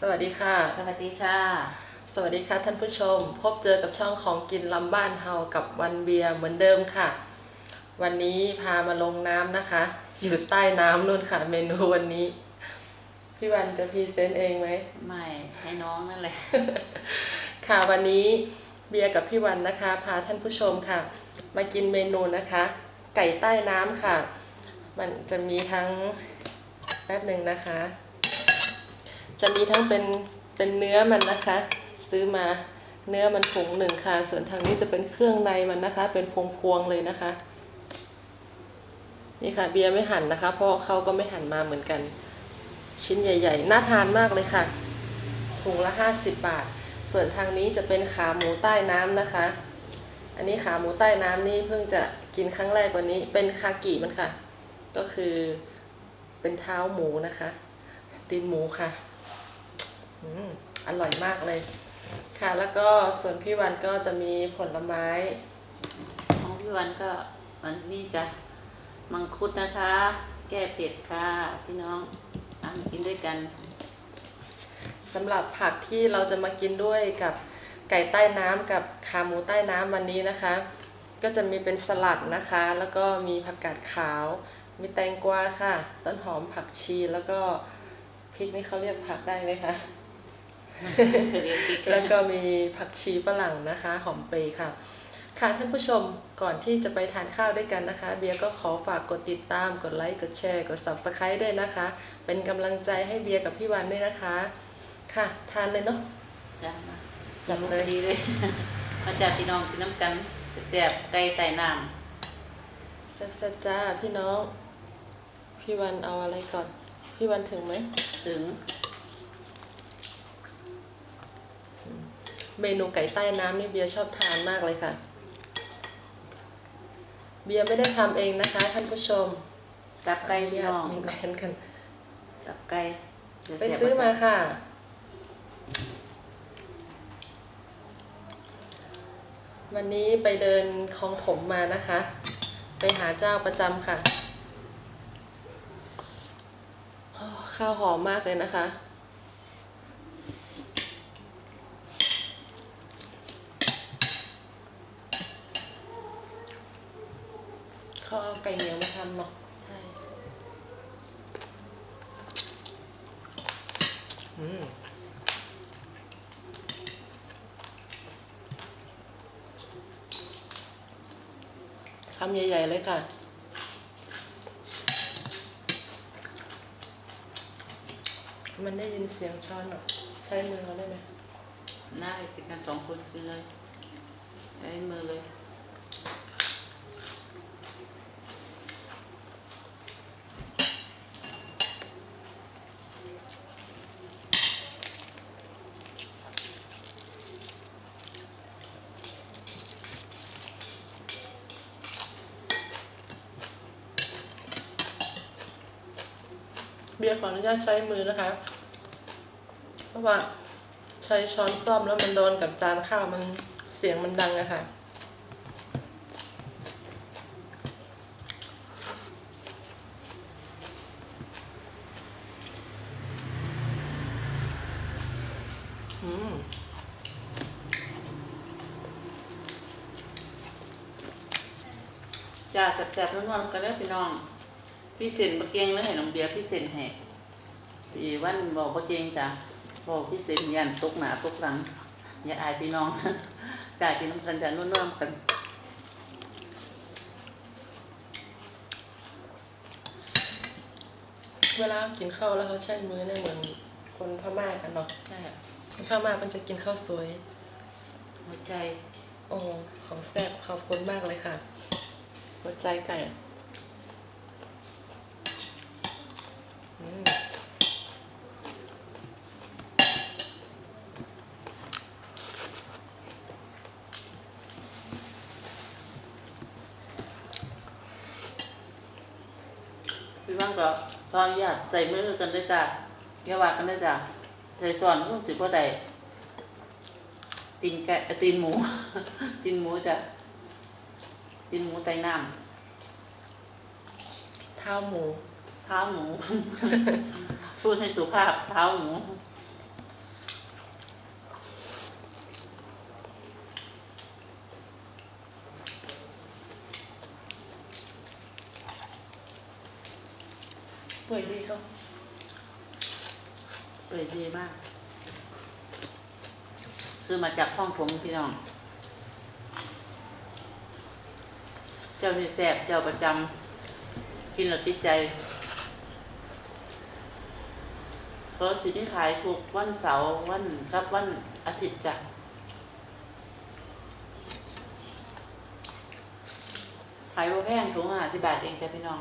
สวัสดีค่ะ สวัสดีค่ะ สวัสดีค่ะท่านผู้ชม พบเจอกับช่องของกินลำบ้านเฮากับวันเบียร์เหมือนเดิมค่ะ วันนี้พามาลงน้ำนะคะ อยู่ใต้น้ำนู่นค่ะ เมนูวันนี้ พี่วันจะพรีเซนต์เองไหม ไม่ให้น้องนั่นแหละ ค่ะวันนี้เบียร์กับพี่วันนะคะ พาท่านผู้ชมค่ะ มากินเมนูนะคะ ไก่ใต้น้ำค่ะ มันจะมีทั้งแป๊บหนึ่งนะคะ จะมีทั้งเป็นเป็นเนื้อมันนะคะ ซื้อมาเนื้อมันถุงหนึ่งค่ะ ส่วนทางนี้จะเป็นเครื่องในมันนะคะ เป็นพวงพวงเลยนะคะ นี่ค่ะเบียร์ไม่หั่นนะคะเพราะเขาก็ไม่หั่นมาเหมือนกัน ชิ้นใหญ่ ๆ น่าทานมากเลยค่ะถุงละห้าสิบบาท ส่วนทางนี้จะเป็นขาหมูใต้น้ำนะคะ อันนี้ขาหมูใต้น้ำนี่เพิ่งจะกินครั้งแรกวันนี้ เป็นคากิมันค่ะ ก็คือเป็นเท้าหมูนะคะ ตีนหมูค่ะ อืมอร่อยมากเลย ค่ะ แล้วก็ส่วนพี่วันก็จะมีผลไม้ ของพี่วันก็วันนี้จะมังคุดนะคะ แก้เผ็ดค่ะ พี่น้องเอามากินด้วยกันสำหรับผักที่เราจะมากินด้วยกับไก่ใต้น้ำกับขาหมูใต้น้ำวันนี้นะคะ ก็จะมีเป็นสลัดนะคะ แล้วก็มีผักกาดขาว มีแตงกวาค่ะ ต้นหอมผักชีแล้วก็พริกนี่เขาเรียกผักได้ไหมคะเรียกพริก แล้วก็มีผักชีฝรั่งนะคะ หอมเปรย์ค่ะ ค่ะท่านผู้ชมก่อนที่จะไปทานข้าวด้วยกันนะคะ เบียร์ก็ขอฝากกดติดตาม กดไลค์กดแชร์ กด subscribe ด้วยนะคะ เป็นกำลังใจให้เบียร์กับพี่วันด้วยนะคะ ค่ะ ทานเลยเนาะจ้ะมาจัดเลยดีเลยมาจากพี่น้องกินน้ำกันแซ่บๆไก่ไต่น้แซ่บๆจ้าพี่น้อง พี่วันเอาอะไรก่อน พี่วันถึงไหมำถึง เมนูไก่ใต้น้ำนี่เบียร์ชอบทานมากเลยค่ะ เบียร์ไม่ได้ทำเองนะคะ ท่านผู้ชมตับไก่พี่น้องมีแบรนด์กันตับไก่เดี๋ยวไปแซ่บซื้อมาค่ะ วันนี้ไปเดินคลองถมมานะคะ ไปหาเจ้าประจำค่ะโอ้ข้าวหอมมากเลยนะคะ เขาเอา ไก่เหนียวมาทำเนาะใช่อืมคำใหญ่ ๆ เลยค่ะ มันได้ยินเสียงช้อนอะ ใช้มือเราได้ไหมน่าไปเป็นกันสองคนกินเลย ใช้มือเลย เบียขออนุญาตใช้มือนะคะ เพราะว่าใช้ช้อนซ่อมแล้วมันโดนกับจานข้าวมันเสียงมันดังอะค่ะอืมจ้าแซ่บๆนวลๆกันเลยพี่น้อง พี่เซ็นบะเกียงเลยให้น้องเบียร์พี่เซ็นให้พี่วันบอกบะเกียงจ้ะบอกพี่เซ็นยันตกหนาตกหลัง อย่าอายพี่น้องจ่ายพี่น้องกันจ้ะนวลๆกันเวลากินข้าวแล้วเขาใช้มือเนี่ยเหมือนคนพม่ากันเนาะใช่คนพม่ามันจะกินข้าวสวยหัวใจ โอ้ของแซ่บขอบคุณมากเลยค่ะ หัวใจไก่อืม พี่ว่างก็ตอนอยากใส่มือกันด้วยจ้ะอย่าวากันด้วยจ้ะใส่ส่วนรุ่งสิบ่ได้ตีนแกะตีนหมู ตีนหมูจ้ะตีนหมูไตน้เท้าหมู เท้าหมู พูดให้สุภาพเท้าหมูเปิดดีก็เปิดดีมาก ซื้อมาจากห้องผมพี่น้อง เจ้านี่แสบเจ้าประจำกินแล้วติดใจ เพราะสิที่ขายทุกวันเสาร์วันกับวันอาทิตย์จ้ะขายบ่แพงถุงห้าสิบบาทเองจ้ะพี่น้อง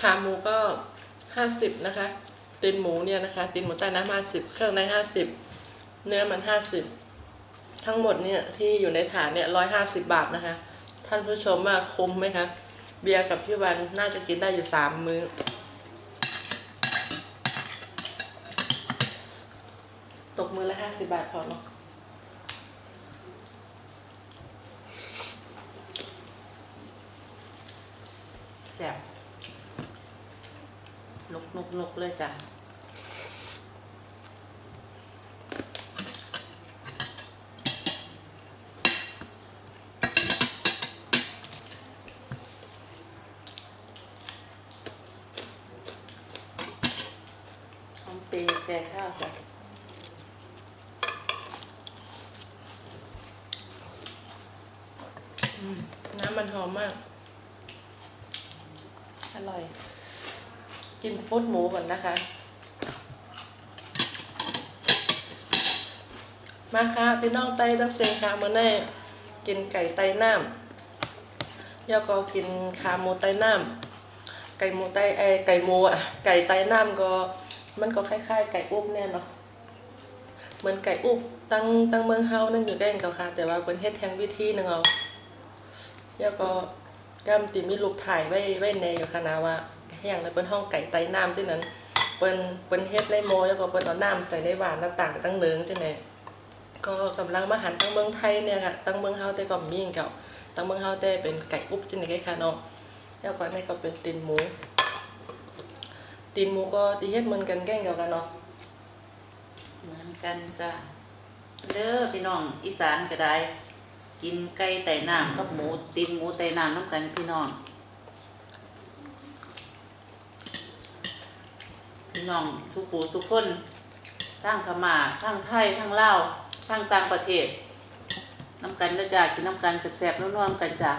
ขาหมูก็ห้าสิบนะคะ ตีนหมูเนี่ยนะคะ ตีนหมูใต้น้ำห้าสิบเครื่องในห้าสิบเนื้อมันห้าสิบทั้งหมดเนี่ยที่อยู่ในถาดเนี่ยร้อยห้าสิบบาทนะคะ ท่านผู้ชมว่าคุ้มไหมคะ เบียร์กับพี่วันน่าจะกินได้อยู่สามมื้อ ตกมือละห้าสิบบาทพอเนาะแสบลุกนุกนุกเลยจ้ะ ทำเปแก่ข้าวจ้ะ อืม น้ำมันหอมมาก อร่อย กินฟุตหมูก่อนนะคะ มาค่ะพี่น้องไต้ตั้งเซงค่ะมื่อแน่กินไก่ไต้น้ำแล้วก็กินขาหมูไต้น้ำไก่หมูไต้ไอไก่หมูอะ ไก่ไต้น้ำก็ มันก็คล้ายๆ ไก่อุบเนี่ยเนาะเหมือนไก่อุบตั้งตั้งเมืองเฮานั่นอยู่ใกล้กันกับค่ะ แต่ว่าเป็นเฮ็ดแทงวิธีนึงเอา แล้วก็ย่ำติมีลูกถ่ายไว้ไว้ในอยู่ค่ะนะว่าแห้งแล้วเป็นห้องไก่ไตน้ำจังนั้น เปิ้นเปิ้นเฮ็ดในโมแล้วก็เปิ้นเอาน้ำใส่ในหวานหน้าต่างตั้งเนืองจังได๋ก็กำลังมาหันตั้งเมืองไทยเนี่ยค่ะตั้งเมืองเฮาแต่ก็มีอย่งเก่าตั้งเมืองเฮาแต่เป็นไก่อุ๊บจังได๋ค่ะเนาะแล้วก็นี่ก็เป็นตีนหมูตีนหมูก็ตีเฮ็ดเหมือนกันแกล้งเดียวกันเนาะเหมือนกันจ้ะเด้อพี่น้องอีสานก็ได้ กินไก่ไต่น้ำกับหมูตีนหมูไต่น้ำน้ำกันพี่น้อง พี่น้องทุกผู้ทุกคนทั้งขมาทั้งไทยทั้งลาวทั้งต่างประเทศน้ำกันนะจ้ะกินน้ำกันแซ่บๆนัวๆกันจ้ะ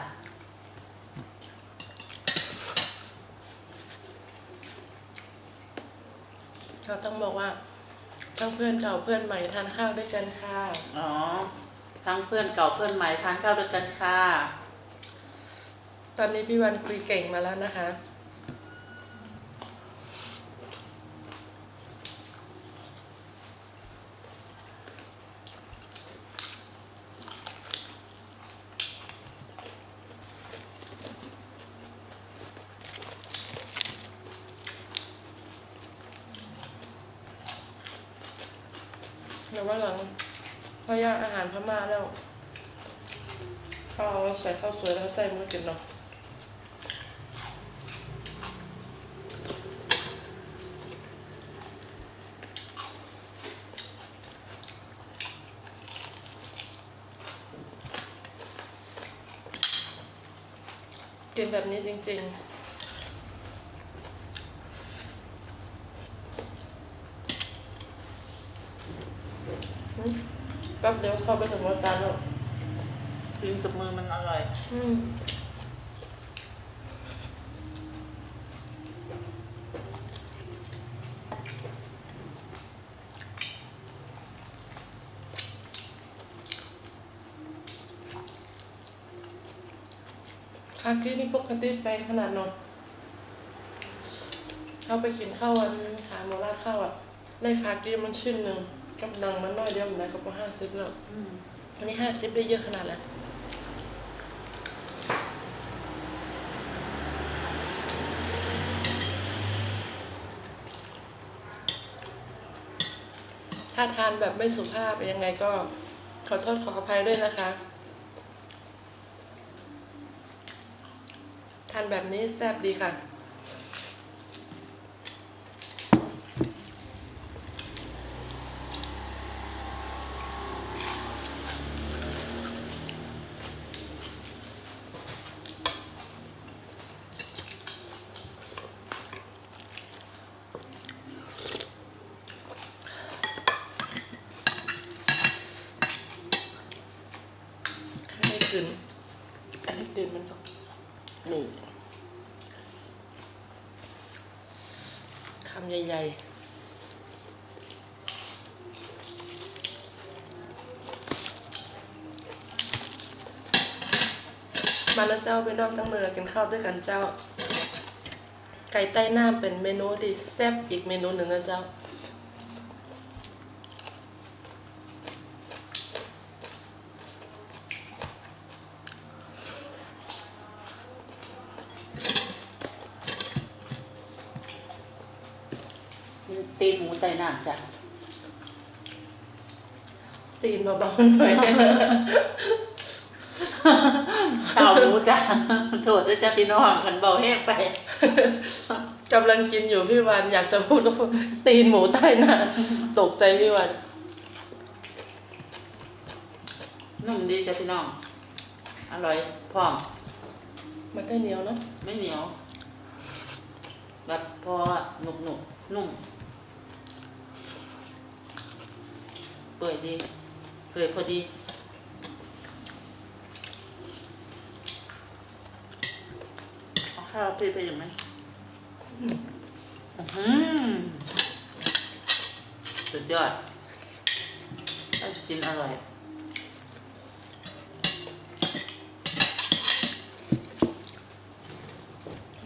เราต้องบอกว่าทั้งเพื่อนเก่าเพื่อนใหม่ทานข้าวด้วยกันค่ะ อ๋อ ทั้งเพื่อนเก่าเพื่อนใหม่ทานข้าวด้วยกันค่ะ ตอนนี้พี่วันคุยเก่งมาแล้วนะคะ เดี๋ยวว่าหลัง พอย่างอาหารพม่าแล้วก็เอาใส่ข้าวสวยแล้วใส่มือกินเนาะกินแบบนี้จริง ๆอืม แป๊บเดียวเข้าไปถึงรถจานแล้วกินกับมือมันอร่อย อืมคากี้นี่ปกติแปลงขนาดนอนเข้าไปกินข้าววันขาโมล่าข้าวอะในคากี้มันชิ้นหนึ่ง กับดังมันน้อยเดียวมันได้ก็พอห้าสิบแล้วอืมอันนี้ห้าสิบได้เยอะขนาดแล้วถ้าทานแบบไม่สุภาพยังไงก็ขอโทษขออภัยด้วยนะคะ ทานแบบนี้แซ่บดีค่ะ ขึ้นอันนี้ตื่นมันก็นี่คำใหญ่ๆ มาแล้วเจ้าไปน้องตั้งเนื้อกินข้าวด้วยกันเจ้า ไก่ใต้น้ำเป็นเมนูที่แซ่บอีกเมนูหนึ่งนะเจ้าตีนหมูไตน้ำจ้ะตีนเบาๆหน่อย ข้าวหมูจ้ะโทษด้วยจ้ะพี่น้องมันเบาแห้งไปกำลังกินอยู่พี่วันอยากจะพูดว่าตีนหมูใต้น้ำตกใจพี่วันนุ่มดีจ้ะพี่น้อง อร่อยพร้อมมันก็เหนียวเนาะไม่เหนียวแบบพอหนุบหนุบนุ่ม เปื่อยดีเปื่อยพอดี เอา ข้าวพี่ไปอยู่ไหมอื้อหือสุดยอดถ้ากินอร่อย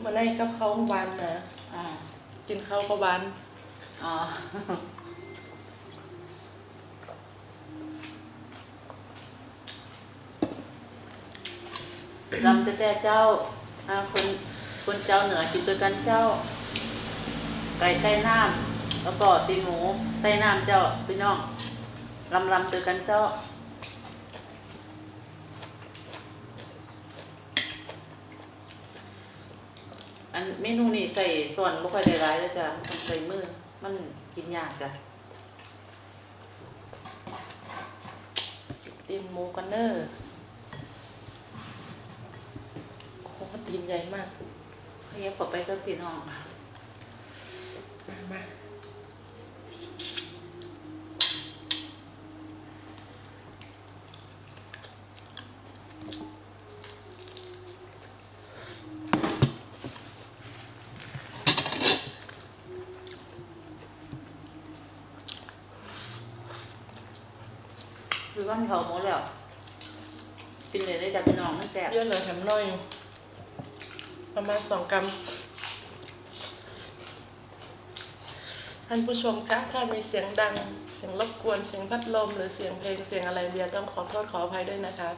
มาในกับเขาวหวานนะอ่ากินข้าวก็หวานอ๋อลำจะแต่เจ้าอ่าคน คนเจ้าเหนือกินด้วยกันเจ้า ไก่ใต้น้ำแล้วก็ตีนหมูใต้น้ำเจ้าพี่น้องลำลำด้วยกันเจ้าอันเมนูนี้ใส่ส่วนบ่ค่อยได้ร้ายแล้วจ้ะต้องใส่มือ มันกินยากจ้ะตีนหมูกันเนอร์โอ้ตีนใหญ่มาก ขยับเข้าไปกับพี่น้องมามาคือว่าเขาหมดแล้วกินเลยได้จ้ะพี่น้องมันแซ่บเยอะเลยแถมน้อยอยู่ ประมาณสองกรัมท่านผู้ชมคะถ้ามีเสียงดัง เสียงรบกวน เสียงพัดลม หรือเสียงเพลง เสียงอะไรเบียร์ต้องขอโทษขออภัยด้วยนะคะ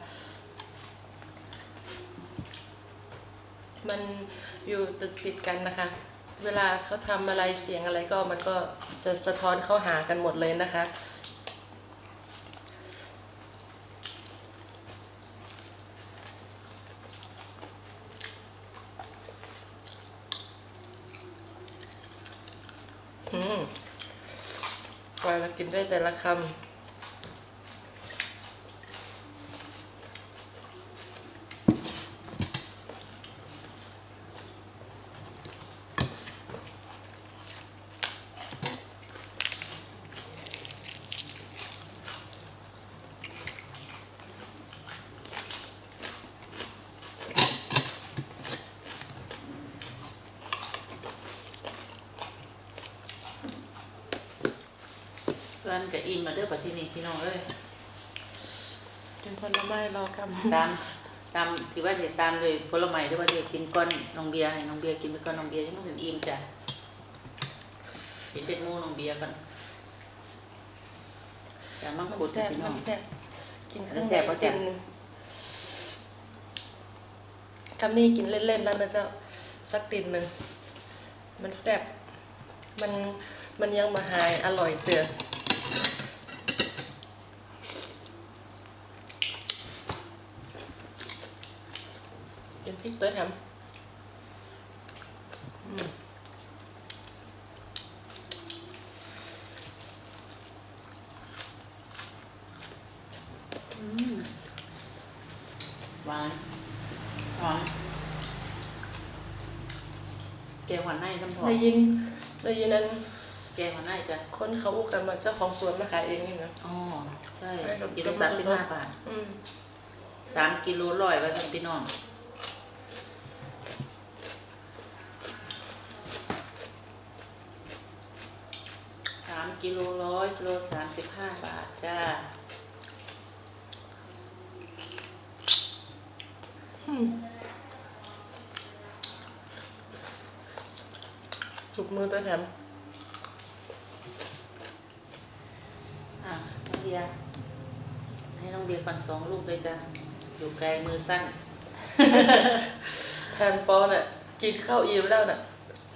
มันอยู่ติดติดกันนะคะ เวลาเขาทำอะไรเสียงอะไรก็มันก็จะสะท้อนเข้าหากันหมดเลยนะคะ อืมก ได้แต่ละคำ เพื่อนจะอิ่มมาเด้อปัจจุบันพี่น้องเอ้ยกินผลไม้รอกตามตามที่ว่าเดี๋ยวตามเลยผลไม้ด้วยว่าเดี๋ยวกินก้อนน้องเบียร์ให้น้องเบียร์กินไปก้อนน้องเบียร์ยังไม่ถึงอิ่มจ้ะกินเป็นหมูน้องเบียร์ก่อนจะมังำมันคุดแซ่บพี่น้มัองนแซ่บกินข้างมันในแซ่บปะติจ๊ะนหนึ่งคำนี้กินเล่นๆแล้วนะเจ้าสักตินหนึ่งมันแซ่บมันมันยังมาหายอร่อยเตือน กินพริกตัวทำอืมอืมหวานหอม แกงหวานในน้ำหอมได้ยินได้ยินนั้นแกงหวานในจ้ะคนเขาอู้กันมาเจ้าของสวนมาขายเองนี่นะอ๋อใช่ใช่ครับกินได้สามสิบห้าบาทอืมสามกิโลร้อยว่าซั่นพี่น้องสามกิโลร้อยกิโลสามสิบห้าบาทจ้าอืมจุกมือตัวแถม อะน้องเบียให้น้องเบียร์ก่อนสองลูกเลยจ้ะอยู่ไกลมือสั้นแทนปอน่ะกินข้าวอิ่มแล้วน่ะ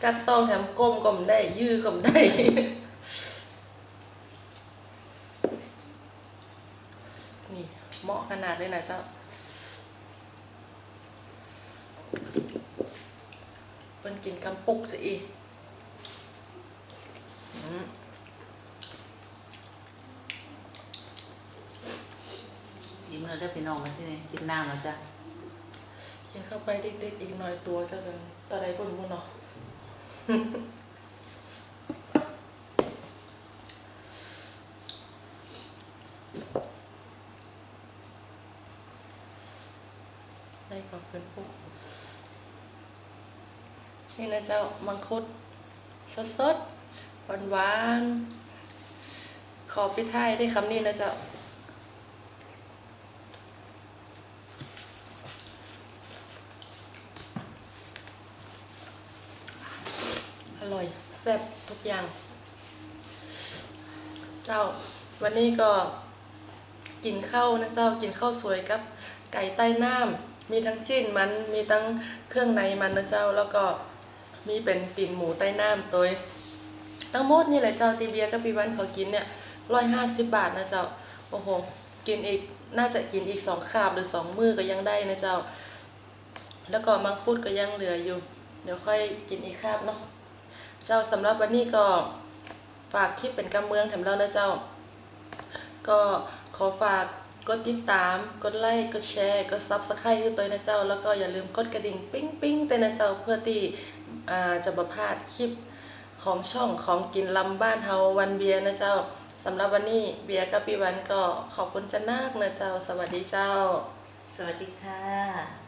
จัดต้องแถมก้มก็มได้ ยื้อก็มได้นี่เหมาะขนาดเลยนะเจ้าเป็นกินกำปุกจะอีกอืม ยิ้มแล้วเด้อพี่น้องมาที่นี่กินน้ำแล้วจ้ะกินเข้าไปเด็กๆอีกหน่อยตัวจะเป็นตอนใดคนมุนเนาะได้ขอบคุณปุ๊กนี่นะเจ้ามังคุดสดสดหวานหวานๆขอพิท้ายได้คำนี้นะเจ้า ร่อยแซ่บทุกอย่าง เจ้าวันนี้ก็กินข้าวนะเจ้ากินข้าวสวยกับไก่ใต้น้ำมีทั้งจิ้นมันมีทั้งเครื่องในมันนะเจ้าแล้วก็มีเป็นปิ่นหมูใต้น้ำตัวทั้งหมดนี่แหละเจ้าตีเบียกับปีวันเขากินเนี่ยร้อยห้าสิบบาทนะเจ้าโอ้โหกินอีกน่าจะกินอีกสองคาบหรือสองมือก็ยังได้นะเจ้า แล้วก็มังคุดก็ยังเหลืออยู่ เดี๋ยวค่อยกินอีกคาบเนาะ เจ้าสำหรับวันนี้ก็ฝากคลิปเป็นกำเมืองแถมเรานะเจ้า ก็ขอฝากกดติดตาม กดไลค์ กดแชร์ กดซับสไครต์ด้วยนะเจ้า แล้วก็อย่าลืมกดกระดิ่งปิ้งปิ้งๆด้วนะเจ้าเพื่อที่อ่าจะประพาดคลิปของช่องของกินลำบ้านเฮาวันเบียร์นะเจ้าสำหรับวันนี้เบียร์กับปีวันก็ขอบคุณจะนักนะเจ้า สวัสดีเจ้า สวัสดีค่ะ